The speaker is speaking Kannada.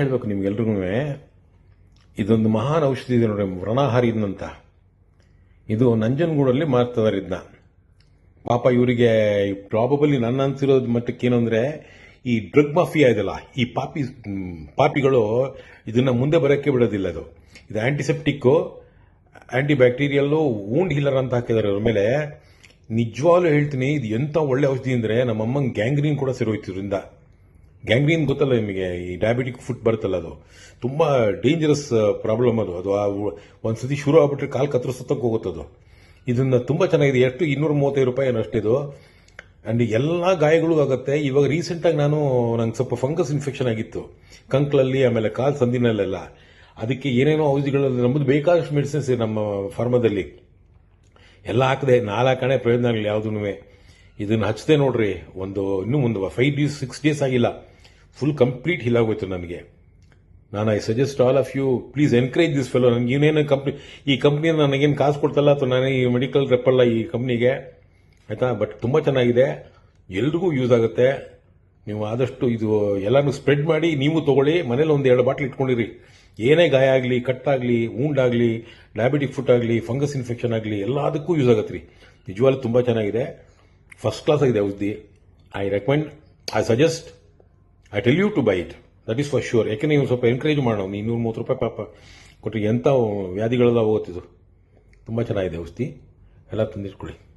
ಹೇಳ್ಬೇಕು ನಿಮ್ಗೆಲ್ರಿಗೂ. ಇದೊಂದು ಮಹಾನ್ ಔಷಧಿ ಇದೆ ನೋಡಿ ವ್ರಣಾಹಾರಿ ಅಂತ ಇದು ನಂಜನಗೂಡಲ್ಲಿ ಮಾರ್ತಿದ್ದಾರೆ ಇದನ್ನ ಪಾಪ ಇವರಿಗೆ ಪ್ರಾಬಬಲಿ ನನ್ನ ಅನ್ಸಿರೋದು ಮಟ್ಟಕ್ಕೆ ಏನು ಈ ಡ್ರಗ್ ಮಾಫಿಯಾ ಇದೆಲ್ಲ, ಈ ಪಾಪಿ, ಪಾಪಿಗಳು ಇದನ್ನ ಮುಂದೆ ಬರೋಕ್ಕೆ ಬಿಡೋದಿಲ್ಲ ಅದು. ಇದು antiseptic anti bacterial wound healer ಅಂತ ಹಾಕಿದ್ದಾರೆ ಅವ್ರ ಮೇಲೆ. ನಿಜವಾಗ್ಲೂ ಹೇಳ್ತೀನಿ, ಇದು ಎಂತ ಒಳ್ಳೆ ಔಷಧಿ ಅಂದ್ರೆ ನಮ್ಮ ಅಮ್ಮಂಗೆ ಗ್ಯಾಂಗ್ರೀನ್ ಕೂಡ ಸೇರೋಯ್ತು ಇದರಿಂದ. ಗ್ಯಾಂಗ್ರೀನ್ ಗೊತ್ತಲ್ಲ ನಿಮಗೆ? ಈ ಡಯಾಬಿಟಿಕ್ ಫುಡ್ ಬರುತ್ತಲ್ಲ ಅದು? ತುಂಬ ಡೇಂಜರಸ್ ಪ್ರಾಬ್ಲಮ್ ಅದು. ಅದು ಆ ಒಂದು ಶುರು ಆಗ್ಬಿಟ್ರೆ ಕಾಲು ಕತ್ತರಿಸೋತಕ್ಕೆ ಹೋಗುತ್ತದು ಇದನ್ನ ತುಂಬ ಚೆನ್ನಾಗಿದೆ. ಎಷ್ಟು? ಇನ್ನೂರ ಮೂವತ್ತೈದು ರೂಪಾಯಿ ಏನೋ ಅಷ್ಟಿದು ಅಂಡ್ ಎಲ್ಲಾ ಗಾಯಗಳು ಆಗುತ್ತೆ. ಇವಾಗ ರೀಸೆಂಟಾಗಿ ನಾನು, ನಂಗೆ ಸ್ವಲ್ಪ ಫಂಗಸ್ ಇನ್ಫೆಕ್ಷನ್ ಆಗಿತ್ತು. ಕಂಕ್ಲಲ್ಲಿ ಆಮೇಲೆ ಕಾಲು ಸಂದಿನಲ್ಲೆಲ್ಲ. ಅದಕ್ಕೆ ಏನೇನೋ ಔಷಧಿಗಳು ನಮ್ಮದು ಬೇಕಾದಷ್ಟು ಮೆಡಿಸಿನ್ಸ್ ನಮ್ಮ ಫಾರ್ಮದಲ್ಲಿ ಎಲ್ಲ ಹಾಕದೆ, ನಾಲ್ಕಣೆ ಪ್ರಯೋಜನ ಆಗಲಿ ಯಾವುದೂ ಇದನ್ನು ಹಚ್ಚದೆ ನೋಡ್ರಿ. ಒಂದು, ಇನ್ನೂ ಒಂದು ಫೈವ್ ಡೇಸ್ ಸಿಕ್ಸ್ ಡೇಸ್ ಆಗಿಲ್ಲ. ಫುಲ್ ಕಂಪ್ಲೀಟ್ ಹಿಲ್ ಆಗೋಯ್ತು ನನಗೆ ನಾನು I suggest all of you please encourage this fellow ನನಗೆ ಇವನೇನು ಕಂಪ್ನಿ ಈ ಕಂಪ್ನಿ ನನಗೇನು ಕಾಸು ಕೊಡ್ತಲ್ಲ ಅಥವಾ ನಾನು ಈ ಮೆಡಿಕಲ್ ರೆಪ್ಪಲ್ಲ ಈ ಕಂಪ್ನಿಗೆ ಆಯಿತಾ? ಬಟ್ ತುಂಬ ಚೆನ್ನಾಗಿದೆ. ಎಲ್ರಿಗೂ ಯೂಸ್ ಆಗುತ್ತೆ. ನೀವು ಆದಷ್ಟು ಇದು ಎಲ್ಲನೂ ಸ್ಪ್ರೆಡ್ ಮಾಡಿ, ನೀವು ತಗೊಳ್ಳಿ, ಮನೇಲಿ ಒಂದು ಎರಡು ಬಾಟ್ಲ್ ಇಟ್ಕೊಂಡಿರಿ. ಏನೇ ಗಾಯ ಆಗಲಿ ಕಟ್ಟಾಗಲಿ ಉಂಡಾಗಲಿ ಡಯಾಬಿಟಿಕ್ ಫುಟ್ ಆಗಲಿ ಫಂಗಸ್ ಇನ್ಫೆಕ್ಷನ್ ಆಗಲಿ, ಎಲ್ಲದಕ್ಕೂ ಯೂಸ್ ಆಗುತ್ತೆ ರೀ ನಿಜವಾಗ್ಲೂ ತುಂಬ ಚೆನ್ನಾಗಿದೆ. ಫಸ್ಟ್ ಕ್ಲಾಸ್ ಆಗಿದೆ ಔಷಧಿ. I recommend I suggest I tell you to buy it that is for sure ಯಾಕೆಂದ್ರೆ ನೀವು ಸ್ವಲ್ಪ ಎನ್ಕರೇಜ್ ಮಾಡೋಣ ಇನ್ನೂರು ಮೂವತ್ತು ರೂಪಾಯಿ ಪಾಪ ಕೊಟ್ಟರೆ ಎಂಥ ವ್ಯಾಧಿಗಳೆಲ್ಲ ಹೋಗುತ್ತಿದ್ದು ತುಂಬ ಚೆನ್ನಾಗಿದೆ ಔಷಧಿ. ಎಲ್ಲ ತಂದಿಟ್ಕೊಳ್ಳಿ.